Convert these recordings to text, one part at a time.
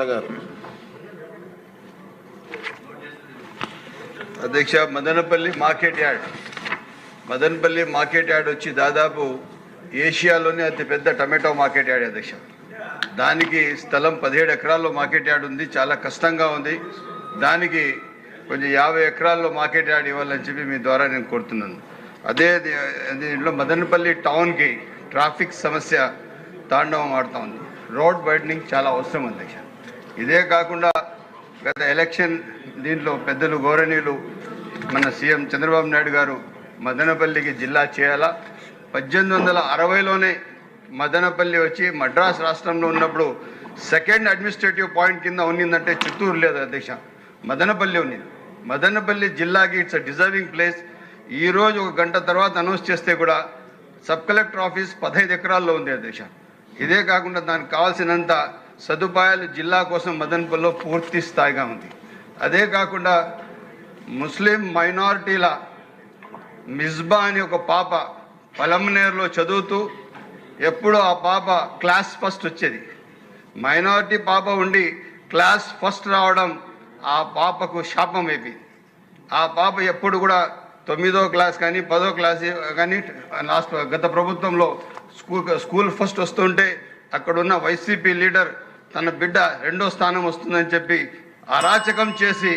గారు అధ్యక్ష Madanapalle market yard. Madanapalle market yard వచ్చి దాదాపు ఏషియాలోనే అతిపెద్ద టమాటో మార్కెట్ యార్డ్ అధ్యక్ష. దానికి స్థలం పదిహేడు ఎకరాల్లో మార్కెట్ యార్డ్ ఉంది చాలా కష్టంగా ఉంది. దానికి కొంచెం యాభై ఎకరాల్లో మార్కెట్ యార్డ్ ఇవ్వాలని చెప్పి మీ ద్వారా నేను కోరుతున్నాను. అదే దీంట్లో మదనపల్లి టౌన్కి ట్రాఫిక్ సమస్య తాండవం ఆడుతూ ఉంది. రోడ్ వైడనింగ్ చాలా అవసరం అధ్యక్ష. ఇదే కాకుండా గత ఎలక్షన్ దీంట్లో పెద్దలు గౌరవనీయులు మన సీఎం చంద్రబాబు నాయుడు గారు మదనపల్లికి జిల్లా చేయాలా? పద్దెనిమిది వందల అరవైలోనే మదనపల్లి వచ్చి మద్రాస్ రాష్ట్రంలో ఉన్నప్పుడు సెకండ్ అడ్మినిస్ట్రేటివ్ పాయింట్ కింద ఉన్నిందంటే చిత్తూరు లేదు అధ్యక్ష. మదనపల్లి ఉన్నింది. మదనపల్లి జిల్లాకి ఇట్స్ అ డిజర్వింగ్ ప్లేస్. ఈరోజు ఒక గంట తర్వాత అనౌన్స్ చేస్తే కూడా సబ్ కలెక్టర్ ఆఫీస్ పదహైదు ఎకరాల్లో ఉంది అధ్యక్ష. ఇదే కాకుండా దానికి కావాల్సినంత సదుపాయాలు జిల్లా కోసం మదనపల్లిలో పూర్తి స్థాయిగా ఉంది. అదే కాకుండా ముస్లిం మైనారిటీల మిస్బా అని ఒక పాప పలమనేరులో చదువుతూ ఎప్పుడూ ఆ పాప క్లాస్ ఫస్ట్ వచ్చేది. మైనారిటీ పాప ఉండి క్లాస్ ఫస్ట్ రావడం ఆ పాపకు శాపం అయిపోయింది. ఆ పాప ఎప్పుడు కూడా తొమ్మిదో క్లాస్ కానీ పదో క్లాస్ కానీ లాస్ట్ గత ప్రభుత్వంలో స్కూల్ స్కూల్ ఫస్ట్ వస్తుంటే అక్కడున్న వైసీపీ లీడర్ తన బిడ్డ రెండో స్థానం వస్తుందని చెప్పి అరాచకం చేసి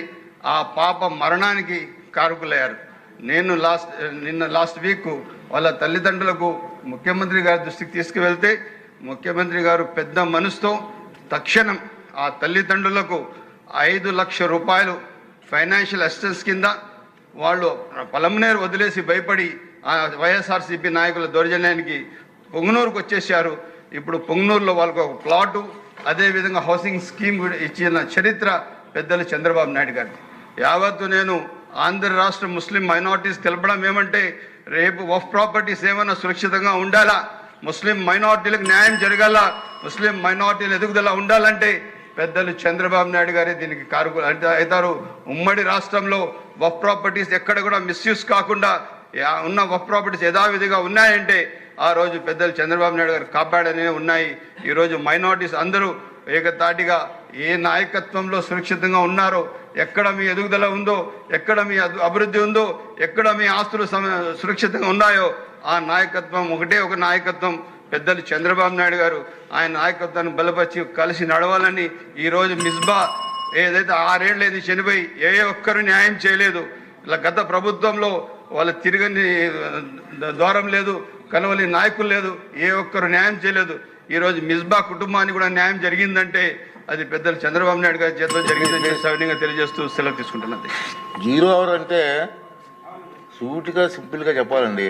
ఆ పాప మరణానికి కారకులయ్యారు. నేను లాస్ట్ నిన్న లాస్ట్ వీక్ వాళ్ళ తల్లిదండ్రులకు ముఖ్యమంత్రి గారి దృష్టికి తీసుకువెళ్తే ముఖ్యమంత్రి గారు పెద్ద మనసుతో తక్షణం ఆ తల్లిదండ్రులకు ఐదు లక్ష రూపాయలు ఫైనాన్షియల్ అసిస్టెన్స్ కింద వాళ్ళు పలమనేరు వదిలేసి భయపడి ఆ వైఎస్ఆర్సీపీ నాయకుల దౌర్జన్యానికి పొంగనూరుకు వచ్చేసారు ఇప్పుడు పొంగనూరులో వాళ్ళకు ఒక ప్లాటు అదేవిధంగా హౌసింగ్ స్కీమ్ కూడా ఇచ్చిన చరిత్ర పెద్దలు చంద్రబాబు నాయుడు గారిది. యావత్తు నేను ఆంధ్ర రాష్ట్ర ముస్లిం మైనార్టీస్ తెలపడం ఏమంటే రేపు వఫ్ ప్రాపర్టీస్ ఏమైనా సురక్షితంగా ఉండాలా? ముస్లిం మైనార్టీలకు న్యాయం జరగాల? ముస్లిం మైనార్టీల ఎదుగుదల ఉండాలంటే పెద్దలు చంద్రబాబు నాయుడు గారే దీనికి కారుకులు అవుతారు. ఉమ్మడి రాష్ట్రంలో వఫ్ ప్రాపర్టీస్ ఎక్కడ కూడా మిస్యూస్ కాకుండా యా- ఉన్న వఫ్ ప్రాపర్టీస్ యథావిధిగా ఉన్నాయంటే ఆ రోజు పెద్దలు చంద్రబాబు నాయుడు గారు కాపాడనే ఉన్నాయి. ఈరోజు మైనార్టీస్ అందరూ ఏకతాటిగా ఏ నాయకత్వంలో సురక్షితంగా ఉన్నారో ఎక్కడ మీ ఎదుగుదల ఉందో ఎక్కడ మీ అభివృద్ధి ఉందో ఎక్కడ మీ ఆస్తులు సురక్షితంగా ఉన్నాయో ఆ నాయకత్వం ఒకటే ఒక నాయకత్వం. పెద్దలు చంద్రబాబు నాయుడు గారు ఆయన నాయకత్వాన్ని బలపరిచి కలిసి నడవాలని ఈరోజు మిస్బా ఏదైతే ఆరేళ్ళు ఏది చనిపోయి ఏ ఒక్కరు న్యాయం చేయలేదు. ఇలా గత ప్రభుత్వంలో వాళ్ళ తిరగని ద్వారం లేదు. కలవలి నాయకులు లేదు ఏ ఒక్కరు న్యాయం చేయలేదు. ఈరోజు మిస్బా కుటుంబానికి కూడా న్యాయం జరిగిందంటే అది పెద్దలు చంద్రబాబు నాయుడు గారి చేతిలో జరిగిందని సవినీయంగా తెలియజేస్తూ సెలవు తీసుకుంటున్నది జీరో అవర్ అంటే సూటిగా సింపుల్గా చెప్పాలండి.